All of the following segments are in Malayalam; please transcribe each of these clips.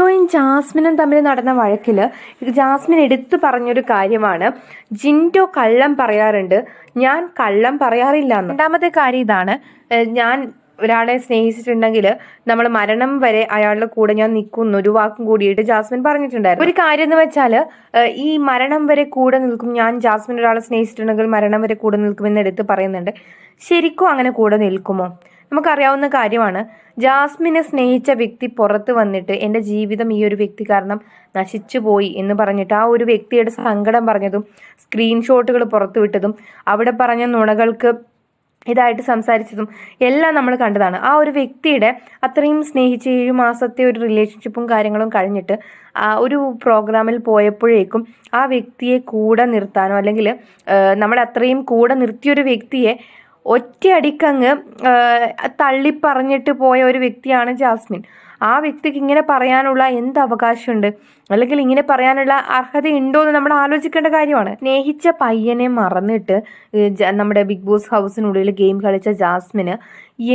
ജിൻഡോയും ജാസ്മിനും തമ്മിൽ നടന്ന വഴക്കിൽ ജാസ്മിൻ എടുത്തു പറഞ്ഞൊരു കാര്യമാണ്. ജിൻഡോ കള്ളം പറയാറുണ്ട്. ഞാൻ കള്ളം പറയാറില്ല രണ്ടാമത്തെ കാര്യം ഇതാണ്. ഞാൻ ഒരാളെ സ്നേഹിച്ചിട്ടുണ്ടെങ്കിൽ നമ്മൾ മരണം വരെ അയാളുടെ കൂടെ ഞാൻ നിൽക്കുന്നു. ഒരു വാക്കും കൂടിയിട്ട് ജാസ്മിൻ പറഞ്ഞിട്ടുണ്ടായിരുന്നു. ഒരു കാര്യം എന്ന് വെച്ചാൽ ഈ മരണം വരെ കൂടെ നിൽക്കും. ഞാൻ ജാസ്മിൻ ഒരാളെ സ്നേഹിച്ചിട്ടുണ്ടെങ്കിൽ മരണം വരെ കൂടെ നിൽക്കുമെന്ന് എടുത്ത് പറയുന്നുണ്ട്. ശരിക്കും അങ്ങനെ കൂടെ നിൽക്കുമോ? നമുക്കറിയാവുന്ന കാര്യമാണ്. ജാസ്മിനെ സ്നേഹിച്ച വ്യക്തി പുറത്ത് വന്നിട്ട് എന്റെ ജീവിതം ഈ ഒരു വ്യക്തി കാരണം നശിച്ചു പോയി എന്ന് പറഞ്ഞിട്ട് ആ ഒരു വ്യക്തിയുടെ സങ്കടം പറഞ്ഞതും സ്ക്രീൻഷോട്ടുകൾ പുറത്തുവിട്ടതും അവിടെ പറഞ്ഞ നുണകൾക്ക് ഇതായിട്ട് സംസാരിച്ചതും എല്ലാം നമ്മൾ കണ്ടതാണ്. ആ ഒരു വ്യക്തിയുടെ അത്രയും സ്നേഹിച്ച ഏഴു മാസത്തെ ഒരു റിലേഷൻഷിപ്പും കാര്യങ്ങളും കഴിഞ്ഞിട്ട് ഒരു പ്രോഗ്രാമിൽ പോയപ്പോഴേക്കും ആ വ്യക്തിയെ കൂടെ നിർത്താനോ അല്ലെങ്കിൽ നമ്മൾ അത്രയും കൂടെ നിർത്തിയൊരു വ്യക്തിയെ ഒറ്റയടിക്കങ്ങ് തള്ളിപ്പറഞ്ഞിട്ട് പോയ ഒരു വ്യക്തിയാണ് ജാസ്മിൻ. ആ വ്യക്തിക്ക് ഇങ്ങനെ പറയാനുള്ള എന്ത് അവകാശമുണ്ട്? അല്ലെങ്കിൽ ഇങ്ങനെ പറയാനുള്ള അർഹത ഉണ്ടോ എന്ന് നമ്മൾ ആലോചിക്കേണ്ട കാര്യമാണ്. സ്നേഹിച്ച പയ്യനെ മറന്നിട്ട് നമ്മുടെ ബിഗ് ബോസ് ഹൗസിനുള്ളിൽ ഗെയിം കളിച്ച ജാസ്മിന്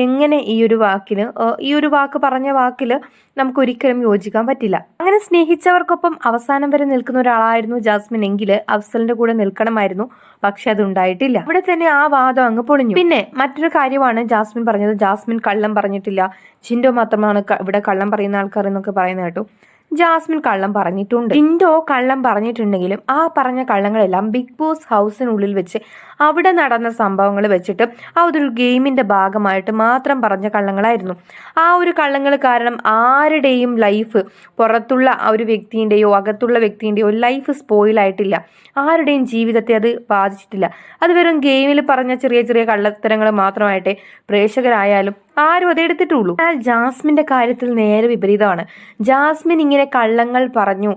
എങ്ങനെ ഈ ഒരു വാക്കിന് ഈ ഒരു വാക്ക് പറഞ്ഞ വാക്കിൽ നമുക്ക് ഒരിക്കലും യോജിക്കാൻ പറ്റില്ല. അങ്ങനെ സ്നേഹിച്ചവർക്കൊപ്പം അവസാനം വരെ നിൽക്കുന്ന ഒരാളായിരുന്നു ജാസ്മിൻ എങ്കിൽ അഫ്സലിന്റെ കൂടെ നിൽക്കണമായിരുന്നു. പക്ഷെ അത് ഉണ്ടായിട്ടില്ല ഇവിടെ തന്നെ ആ വാദം അങ്ങ് പൊളിഞ്ഞു. പിന്നെ മറ്റൊരു കാര്യമാണ് ജാസ്മിൻ പറഞ്ഞത്. ജാസ്മിൻ കള്ളം പറഞ്ഞിട്ടില്ല. ജിൻഡോ മാത്രമാണ് ഇവിടെ പറയുന്ന ആൾക്കാർ എന്നൊക്കെ പറയുന്നത് കേട്ടു. ജാസ്മിൻ കള്ളം പറഞ്ഞിട്ടുണ്ട്. ഇൻഡോ കള്ളം പറഞ്ഞിട്ടുണ്ടെങ്കിലും ആ പറഞ്ഞ കള്ളങ്ങളെല്ലാം ബിഗ് ബോസ് ഹൗസിനുള്ളിൽ വെച്ച് അവിടെ നടന്ന സംഭവങ്ങൾ വെച്ചിട്ട് ആ ഒരു ഗെയിമിന്റെ ഭാഗമായിട്ട് മാത്രം പറഞ്ഞ കള്ളങ്ങളായിരുന്നു. ആ ഒരു കള്ളങ്ങൾ കാരണം ആരുടെയും ലൈഫ് പുറത്തുള്ള ആ ഒരു വ്യക്തിന്റെയോ അകത്തുള്ള വ്യക്തിന്റെയോ ലൈഫ് സ്പോയിലായിട്ടില്ല ആരുടെയും ജീവിതത്തെ അത് ബാധിച്ചിട്ടില്ല. അത് വെറും ഗെയിമിൽ പറഞ്ഞ ചെറിയ ചെറിയ കള്ളത്തരങ്ങൾ മാത്രമായിട്ടേ പ്രേക്ഷകരായാലും ആരും അത് എടുത്തിട്ടുള്ളൂ. എന്നാൽ ജാസ്മിന്റെ കാര്യത്തിൽ നേരെ വിപരീതമാണ്. ജാസ്മിൻ ഇങ്ങനെ കള്ളങ്ങൾ പറഞ്ഞു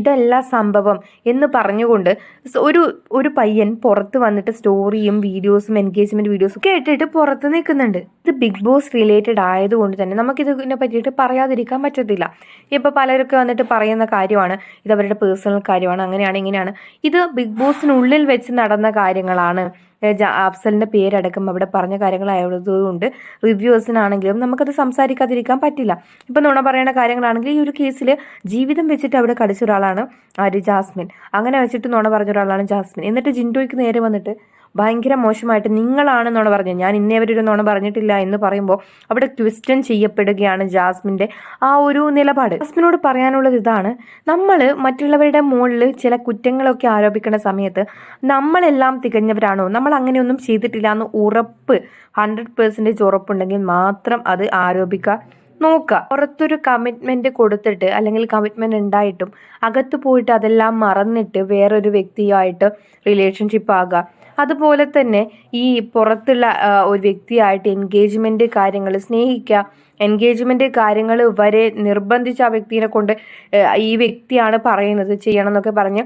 ഇതല്ല സംഭവം എന്ന് പറഞ്ഞുകൊണ്ട് ഒരു ഒരു പയ്യൻ പുറത്ത് വന്നിട്ട് സ്റ്റോറിയും വീഡിയോസും എൻഗേജ്മെന്റ് വീഡിയോസും ഒക്കെ ഇട്ടിട്ട് പുറത്ത് നിൽക്കുന്നുണ്ട്. ഇത് ബിഗ് ബോസ് റിലേറ്റഡ് ആയതുകൊണ്ട് തന്നെ നമുക്ക് ഇതിനെ പറ്റിയിട്ട് പറയാതിരിക്കാൻ പറ്റത്തില്ല. ഇപ്പൊ പലരൊക്കെ വന്നിട്ട് പറയുന്ന കാര്യമാണ് ഇത് അവരുടെ പേഴ്സണൽ കാര്യമാണ് അങ്ങനെയാണ് ഇങ്ങനെയാണ്. ഇത് ബിഗ് ബോസിനുള്ളിൽ വെച്ച് നടന്ന കാര്യങ്ങളാണ്. അഫ്സലിന്റെ പേരടക്കം അവിടെ പറഞ്ഞ കാര്യങ്ങളായതുകൊണ്ട് റിവ്യൂസിനാണെങ്കിലും നമുക്കത് സംസാരിക്കാതിരിക്കാൻ പറ്റില്ല. ഇപ്പം നുണ പറയുന്ന കാര്യങ്ങളാണെങ്കിൽ ഈ ഒരു കേസിൽ ജീവിതം വെച്ചിട്ട് അവിടെ കടിച്ച ഒരാളാണ് ആര് ജാസ്മിൻ. അങ്ങനെ വെച്ചിട്ട് നുണ പറഞ്ഞ ഒരാളാണ് ജാസ്മിൻ. എന്നിട്ട് ജിൻഡോയ്ക്ക് നേരെ വന്നിട്ട് ഭയങ്കര മോശമായിട്ട് നിങ്ങളാണ് നുണ പറഞ്ഞത്. ഞാൻ ഇന്നേ ഒരു നുണ പറഞ്ഞിട്ടില്ല എന്ന് പറയുമ്പോൾ അവിടെ ക്വസ്റ്റ്യൻ ചെയ്യപ്പെടുകയാണ് ജാസ്മിന്റെ ആ ഒരു നിലപാട്. ജാസ്മിനോട് പറയാനുള്ളത് ഇതാണ്. നമ്മൾ മറ്റുള്ളവരുടെ മുകളിൽ ചില കുറ്റങ്ങളൊക്കെ ആരോപിക്കുന്ന സമയത്ത് നമ്മളെല്ലാം തികഞ്ഞവരാണോ? നമ്മൾ അങ്ങനെയൊന്നും ചെയ്തിട്ടില്ല എന്ന് ഉറപ്പ് ഹൺഡ്രഡ് പേഴ്സന്റേജ് ഉറപ്പുണ്ടെങ്കിൽ മാത്രം അത് ആരോപിക്കുക. നോക്കുക. പുറത്തൊരു കമ്മിറ്റ്മെന്റ് കൊടുത്തിട്ട് അല്ലെങ്കിൽ കമ്മിറ്റ്മെന്റ് ഉണ്ടായിട്ടും അകത്ത് പോയിട്ട് അതെല്ലാം മറന്നിട്ട് വേറൊരു വ്യക്തിയായിട്ട് റിലേഷൻഷിപ്പ് ആകുക. അതുപോലെ തന്നെ ഈ പുറത്തുള്ള ഒരു വ്യക്തിയായിട്ട് എൻഗേജ്മെന്റ് കാര്യങ്ങൾ സ്നേഹിക്കുക. എൻഗേജ്മെന്റ് കാര്യങ്ങൾ വരെ നിർബന്ധിച്ച് ആ വ്യക്തിനെ കൊണ്ട് ഈ വ്യക്തിയാണ് പറയുന്നത് ചെയ്യണം എന്നൊക്കെ പറഞ്ഞ്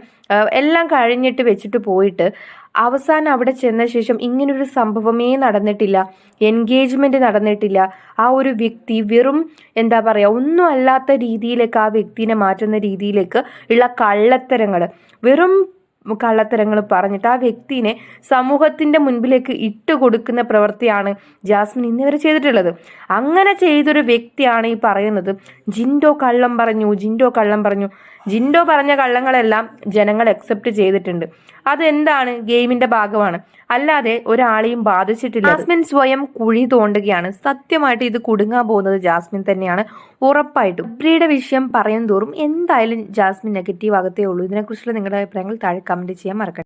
എല്ലാം കഴിഞ്ഞിട്ട് വെച്ചിട്ട് പോയിട്ട് അവസാനം അവിടെ ചെന്ന ശേഷം ഇങ്ങനൊരു സംഭവമേ നടന്നിട്ടില്ല. എൻഗേജ്മെന്റ് നടന്നിട്ടില്ല. ആ ഒരു വ്യക്തി വെറും എന്താ പറയുക ഒന്നും അല്ലാത്ത രീതിയിലേക്ക് ആ വ്യക്തിനെ മാറ്റുന്ന രീതിയിലേക്ക് ഉള്ള കള്ളത്തരങ്ങൾ വെറും കള്ളത്തരങ്ങൾ പറഞ്ഞിട്ട് ആ വ്യക്തിനെ സമൂഹത്തിന്റെ മുൻപിലേക്ക് ഇട്ട് കൊടുക്കുന്ന പ്രവൃത്തിയാണ് ജാസ്മിൻ ഇന്നിവരെ ചെയ്തിട്ടുള്ളത്. അങ്ങനെ ചെയ്തൊരു വ്യക്തിയാണ് ഈ പറയുന്നത്. ജിൻഡോ കള്ളം പറഞ്ഞു ജിൻഡോ കള്ളം പറഞ്ഞു. ജിൻഡോ പറഞ്ഞ കള്ളങ്ങളെല്ലാം ജനങ്ങൾ അക്സെപ്റ്റ് ചെയ്തിട്ടുണ്ട്. അതെന്താണ് ഗെയിമിന്റെ ഭാഗമാണ്. അല്ലാതെ ഒരാളെയും ബാധിച്ചിട്ടില്ല. ജാസ്മിൻ സ്വയം കുഴി തോണ്ടുകയാണ്. സത്യമായിട്ട് ഇത് കുടുങ്ങാൻ പോകുന്നത് ജാസ്മിൻ തന്നെയാണ്. ഉറപ്പായിട്ടും. ഉബ്രിയുടെ വിഷയം പറയും തോറും എന്തായാലും ജാസ്മിൻ നെഗറ്റീവ് ആകത്തേ ഉള്ളൂ. ഇതിനെക്കുറിച്ചുള്ള നിങ്ങളുടെ അഭിപ്രായങ്ങൾ താഴെ കമന്റ് ചെയ്യാൻ മറക്കട്ടെ